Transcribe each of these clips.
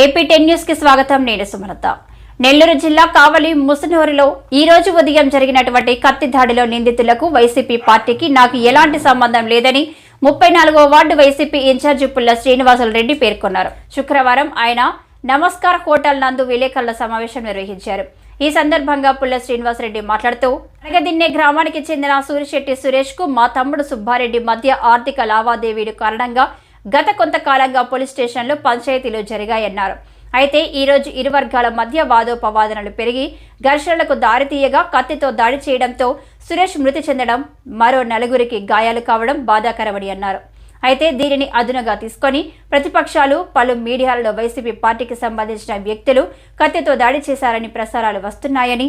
AP ten న్యూస్కి స్వాగతం. నేను సుమలత. నెల్లూరు జిల్లా కావలి ముసనూరులో ఈ రోజు ఉదయం జరిగినటువంటి కత్తి దాడిలో నిందితులకు వైసీపీ పార్టీకి నాకు ఎలాంటి సంబంధం లేదని ముప్పై నాలుగో వార్డు వైసీపీ ఇన్ఛార్జి పుల్ల శ్రీనివాసులు రెడ్డి పేర్కొన్నారు. శుక్రవారం ఆయన నమస్కార్ హోటల్ నందు విలేకరుల సమావేశం నిర్వహించారు. ఈ సందర్భంగా పుల్ల శ్రీనివాసరెడ్డి మాట్లాడుతూ అనగదిన్నే గ్రామానికి చెందిన సూరిశెట్టి సురేష్కు మా తమ్ముడు సుబ్బారెడ్డి మధ్య ఆర్థిక లావాదేవీలు కారణంగా గత కొంతకాలంగా పోలీస్ స్టేషన్లో పంచాయతీలు జరిగాయన్నారు. అయితే ఈరోజు ఇరు వర్గాల మధ్య వాదోపవాదనలు పెరిగి ఘర్షణలకు దారితీయగా కత్తితో దాడి చేయడంతో సురేష్ మృతి చెందడం మరో నలుగురికి గాయాలు కావడం బాధాకరమని అన్నారు. అయితే దీనిని అదునుగా తీసుకొని ప్రతిపక్షాలు పలు మీడియాలలో వైసీపీ పార్టీకి సంబంధించిన వ్యక్తులు కత్తితో దాడి చేశారని ప్రసారాలు వస్తున్నాయని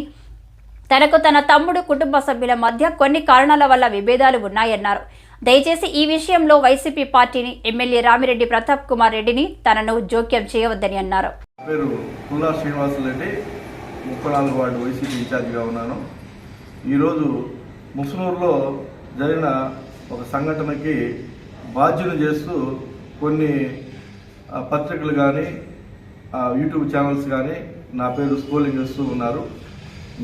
తనకు తన తమ్ముడు కుటుంబ సభ్యుల మధ్య కొన్ని కారణాల వల్ల విభేదాలు ఉన్నాయన్నారు. దయచేసి ఈ విషయంలో వైసీపీ పార్టీని ఎమ్మెల్యే రామిరెడ్డి ప్రతాప్ కుమార్ రెడ్డిని తనను జోక్యం చేయవద్దని అన్నారు. పేరు పుల్లా శ్రీనివాసులరెడ్డి ముప్పై నాలుగు వార్డు వైసీపీ ఇన్ఛార్జిగా ఉన్నాను. ఈరోజు ముసునూరులో జరిగిన ఒక సంఘటనకి బాధ్యులు చేస్తూ కొన్ని పత్రికలు కానీ యూట్యూబ్ ఛానల్స్ కానీ నా పేరు స్కోలింగ్ చేస్తూ ఉన్నారు.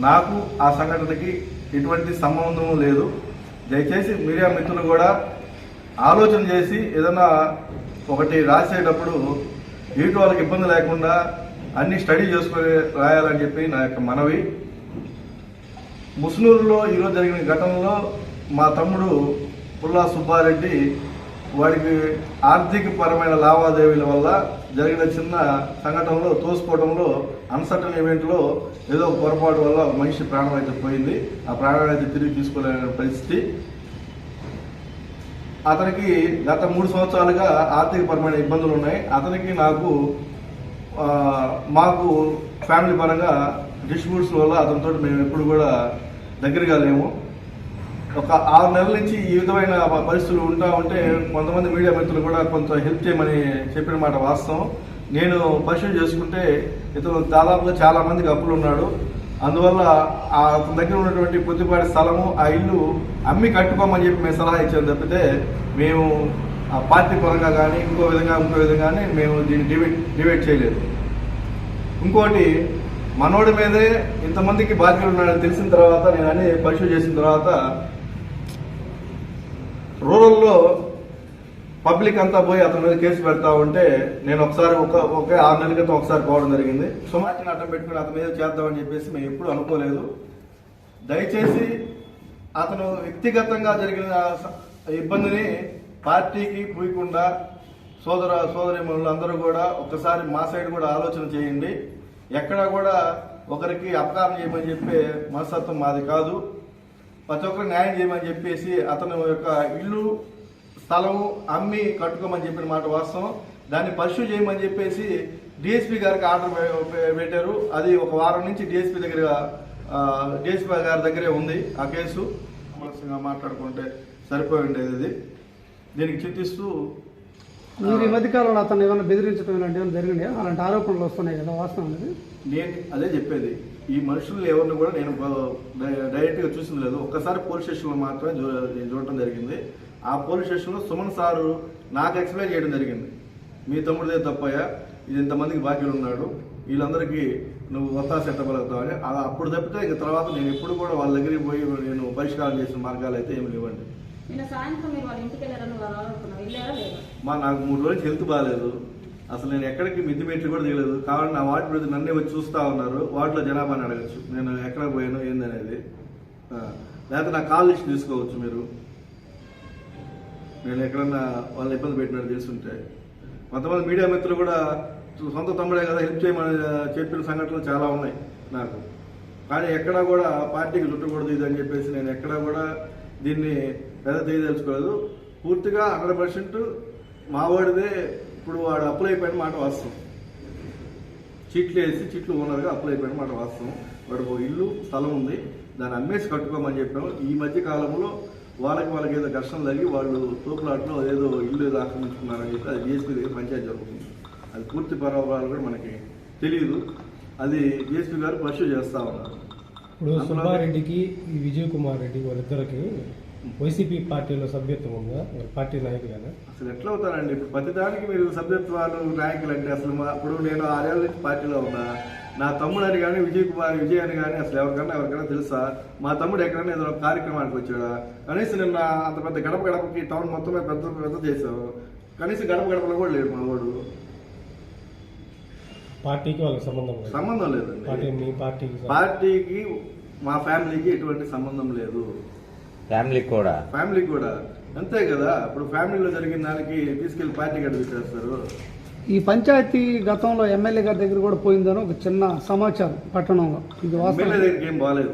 నాకు ఆ సంఘటనకి ఎటువంటి సంబంధం లేదు. దయచేసి మీడియా మిత్రులు కూడా ఆలోచన చేసి ఏదైనా ఒకటి రాసేటప్పుడు ఎదుటి వాళ్ళకి ఇబ్బంది లేకుండా అన్ని స్టడీ చేసుకొని రాయాలని చెప్పి నా యొక్క మనవి. ముస్నూరులో ఈరోజు జరిగిన ఘటనలో మా తమ్ముడు పుల్లా సుబ్బారెడ్డి వాడికి ఆర్థిక పరమైన లావాదేవీల వల్ల జరిగిన చిన్న సంఘటనలో తోసుకోవడంలో అన్సర్టన్ ఈవెంట్లో ఏదో ఒక పొరపాటు వల్ల మనిషి ప్రాణం అయితే పోయింది. ఆ ప్రాణం అయితే తిరిగి తీసుకోలేని పరిస్థితి. అతనికి గత మూడు సంవత్సరాలుగా ఆర్థిక పరమైన ఇబ్బందులు ఉన్నాయి. అతనికి నాకు మాకు ఫ్యామిలీ పరంగా డిస్ట్రిబ్యూట్స్ వల్ల అతనితో మేము ఎప్పుడు కూడా దగ్గరగా లేము. ఒక ఆరు నెలల నుంచి ఈ విధమైన పరిస్థితులు ఉంటా ఉంటే కొంతమంది మీడియా మిత్రులు కూడా కొంత హెల్ప్ చేయమని చెప్పిన మాట వాస్తవం. నేను పరిశీలన చేసుకుంటే ఇతను దాదాపుగా చాలా మందికి అప్పులు ఉన్నాడు. అందువల్ల ఆ అతని దగ్గర ఉన్నటువంటి కొద్దిపాటి స్థలము ఆ ఇల్లు అమ్మి కట్టుకోమని చెప్పి మేము సలహా ఇచ్చాము తప్పితే మేము ఆ పార్టీ పరంగా కానీ ఇంకో విధంగా ఇంకో విధంగా కానీ మేము దీన్ని డివైడ్ డివైడ్ చేయలేదు. ఇంకోటి మనోడి మీదే ఇంతమందికి బాధ్యులు ఉన్నాడని తెలిసిన తర్వాత నేను అన్ని పరిశీలి చేసిన తర్వాత రూరల్లో పబ్లిక్ అంతా పోయి అతని మీద కేసు పెడతా ఉంటే నేను ఒకసారి ఒక ఒకే ఆరు నెలల క్రితం ఒకసారి పోవడం జరిగింది. సుమార్టిని అడ్డం పెట్టుకుని అతని మీద చేద్దామని చెప్పేసి మేము ఎప్పుడు అనుకోలేదు. దయచేసి అతను వ్యక్తిగతంగా జరిగిన స- ఇబ్బందిని పార్టీకి పూయకుండా సోదర సోదరి అందరూ కూడా ఒక్కసారి మా సైడ్ కూడా ఆలోచన చేయండి. ఎక్కడా కూడా ఒకరికి అపకారం చేయమని చెప్పే మనస్తత్వం మాది కాదు. ప్రతి ఒక్కరు న్యాయం చేయమని చెప్పేసి అతను యొక్క ఇల్లు స్థలము అమ్మి కట్టుకోమని చెప్పిన మాట వాస్తవం. దాన్ని పర్సూ చేయమని చెప్పేసి డిఎస్పీ గారికి ఆర్డర్ పెట్టారు. అది ఒక వారం నుంచి డిఎస్పీ దగ్గర డిఎస్పీ గారి దగ్గరే ఉంది ఆ కేసు. మాట్లాడుకుంటే సరిపోయి ఉండేది ఇది. దీనికి చింతిస్తూ మీరు ఈ మధ్యకాలంలో అతను ఏమైనా బెదిరించడం ఇలాంటి ఏమైనా జరిగినాయా అలాంటి ఆరోపణలు వస్తున్నాయి కదా వాస్తవం అనేది. నేను అదే చెప్పేది. ఈ మనుషులు ఎవరిని కూడా నేను డైరెక్ట్గా చూసింది లేదు. ఒక్కసారి పోలీస్ స్టేషన్లో మాత్రమే చూడటం జరిగింది. ఆ పోలీస్ స్టేషన్లో సుమన్ సారు నాకు ఎక్స్ప్లెయిన్ చేయడం జరిగింది. మీ తమ్ముడిదే తప్పయ్యా. ఇది ఇంతమందికి బాధ్యులు ఉన్నాడు. వీళ్ళందరికీ నువ్వు ఒత్తాస ఎట్టగలుగుతావని అలా అప్పుడు తప్పితే ఇంక తర్వాత నేను ఎప్పుడు కూడా వాళ్ళ దగ్గరికి పోయి నేను పరిష్కారం చేసిన మార్గాలు అయితే ఏమి లేవండి. నిన్న సాయంత్రం మీరు వాళ్ళ ఇంటికి వెళ్ళారని వెళ్ళారా లేదా? మా నాకు మూడు రోజులు హెల్త్ బాగాలేదు అసలు నేను ఎక్కడికి మిద్ది మెట్లు కూడా దిగలేదు. కాబట్టి నా వాటి మీద నన్నే వచ్చి చూస్తా ఉన్నారు. వాటిలో జనాభాని అడగచ్చు. నేను ఎక్కడ పోయాను ఏందనేది లేకపోతే నా కాల్ లిస్ట్ తీసుకోవచ్చు మీరు. నేను ఎక్కడన్నా వాళ్ళని ఇబ్బంది పెట్టినట్టు తెలుసుంటే. కొంతమంది మీడియా మిత్రులు కూడా సొంత తమ్ముడే కదా హెల్ప్ చేయమని చెప్పిన సంఘటనలు చాలా ఉన్నాయి నాకు. కానీ ఎక్కడా కూడా పార్టీకి చుట్టకూడదు ఇది అని చెప్పేసి నేను ఎక్కడా కూడా దీన్ని పెద్ద తెలియదలుచుకోలేదు పూర్తిగా హండ్రెడ్ పర్సెంట్ మావాడిదే ఇప్పుడు వాడు అప్లై అయిపోయిన మాట వాస్తవం. చీట్లు వేసి చీట్లు ఓనర్గా అప్లై అయిపోయిన మాట వాస్తవం. వాడు ఒక ఇల్లు స్థలం ఉంది. దాన్ని అమ్మేసి కట్టుకోమని చెప్పాము. ఈ మధ్య కాలంలో వాళ్ళకి వాళ్ళకి ఏదో ఘర్షణ తగ్గి వాళ్ళు తోపులాట్లో ఏదో ఇల్లు ఏదో ఆక్రమించుకున్నారని చెప్పి అది బీఎస్పీ దగ్గర పంచాయతీ జరుగుతుంది. అది పూర్తి పర్వాలు కూడా మనకి తెలియదు అది బీఎస్పీ గారు పర్సూ చేస్తా ఉన్నారు. ఇప్పుడు సుబ్బారెడ్డికి విజయ్ కుమార్ రెడ్డి వాళ్ళిద్దరికి వైసీపీ పార్టీలో సభ్యత్వం ఉందా? పార్టీ నాయకులేనా? అసలు ఎట్లా అవుతారండి ఇప్పుడు ప్రతి దానికి మీరు సభ్యత్వాలు నాయకులు అంటే అసలు మా ఇప్పుడు నేను ఆరేళ్ళ నుంచి పార్టీలో ఉన్నా. నా తమ్ముడు అని కానీ విజయ్ కుమార్ విజయ్ అని కానీ అసలు ఎవరికన్నా ఎవరికైనా తెలుసా? మా తమ్ముడు ఎక్కడైనా ఏదైనా ఒక కార్యక్రమానికి వచ్చాడా? కనీసం నిన్న అంత పెద్ద గడప గడపకి టౌన్ మొత్తం పెద్ద పెద్ద చేసావు కనీసం గడప గడపలో కూడా లేడు మా వాడు. పార్టీకి వాళ్ళకి సంబంధం లేదు. సంబంధం లేదండి. పార్టీకి మా ఫ్యామిలీకి ఎటువంటి సంబంధం లేదు. ఫ్యామిలీ కూడా. ఫ్యామిలీ కూడా. అంతే కదా? ఇప్పుడు ఫ్యామిలీలో జరిగిన దానికి తీసుకెళ్ళి పార్టీ గడ్డ చేస్తారు ఈ పంచాయతీ గతంలో ఎమ్మెల్యే గారి దగ్గర కూడా పోయిందని ఒక చిన్న సమాచారం పట్టణంలో. ఇది ఎమ్మెల్యే వాస్తవం దగ్గరికి ఏం బాగాలేదు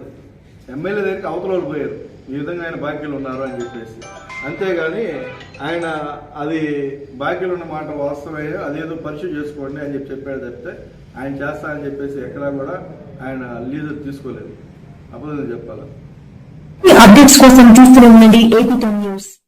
ఎమ్మెల్యే దగ్గరికి అవతల వాళ్ళు పోయారు. ఈ విధంగా ఆయన బాకీలు ఉన్నారు అని చెప్పేసి. అంతేగాని ఆయన అది బాకీలు ఉన్న మాట వాస్తవమే అదేదో పరిశీలి చేసుకోండి అని చెప్పి చెప్పాడు తప్పితే ఆయన చేస్తా అని చెప్పేసి ఎక్కడా కూడా ఆయన లీజర్ తీసుకోలేదు. అబద్ధం చెప్పాలి? అప్డేట్స్ కోసం చూస్తూనే ఉండండి. AP news.